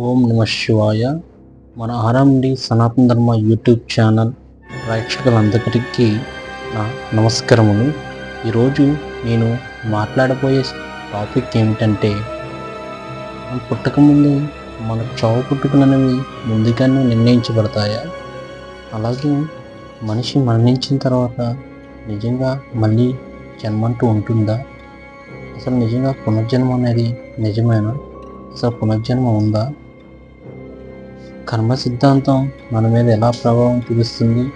ఓం నమ శివాయ. మన ఆర్ఎండి సనాతన ధర్మ యూట్యూబ్ ఛానల్ ప్రేక్షకులందరికీ నా నమస్కారములు. ఈరోజు నేను మాట్లాడబోయే టాపిక్ ఏమిటంటే పుట్టకముందు మన చావు పుట్టుకున్నవి ముందుగానే నిర్ణయించబడతాయా? అలాగే మనిషి మరణించిన తర్వాత నిజంగా మళ్ళీ జన్మంటూ ఉంటుందా? అసలు నిజంగా పునర్జన్మ అనేది నిజమేనా? అసలు పునర్జన్మ ఉందా? కర్మ సిద్ధాంతం మన మీద ఎలా ప్రభావం చూపిస్తుంది?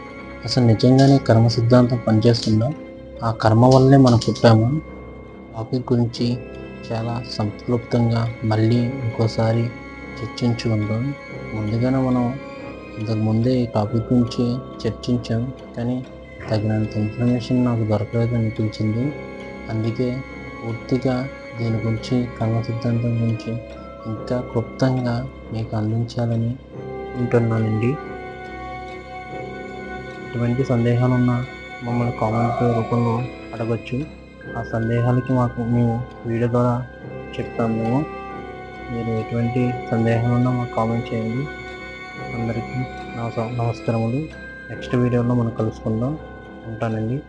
అసలు నిజంగానే కర్మ సిద్ధాంతం పనిచేస్తుందా? ఆ కర్మ వల్లే మనం పుట్టామా? టాపిక్ గురించి చాలా సంతృప్తంగా మళ్ళీ ఇంకోసారి చర్చించుకుందాం ముందుగానే మనం ఇంతకు ముందే ఈ టాపిక్ గురించి చర్చించాం కానీ తగినంత ఇన్ఫర్మేషన్ నాకు దొరకలేదు అనిపించింది. అందుకే పూర్తిగా దీని గురించి కర్మ సిద్ధాంతం గురించి ఇంకా క్లుప్తంగా మీకు అందించాలని ఉంటున్నానండి. ఎటువంటి సందేహాలు ఉన్నా మమ్మల్ని కామెంట్ రూపంలో అడగచ్చు. ఆ సందేహాలకి మాకు మేము వీడియో ద్వారా చెప్తాము మేము. మీరు ఎటువంటి సందేహాలు ఉన్నా మాకు కామెంట్ చేయండి. అందరికీ నమస్కారములు. నెక్స్ట్ వీడియోలో మనం కలుసుకుందాం. ఉంటానండి.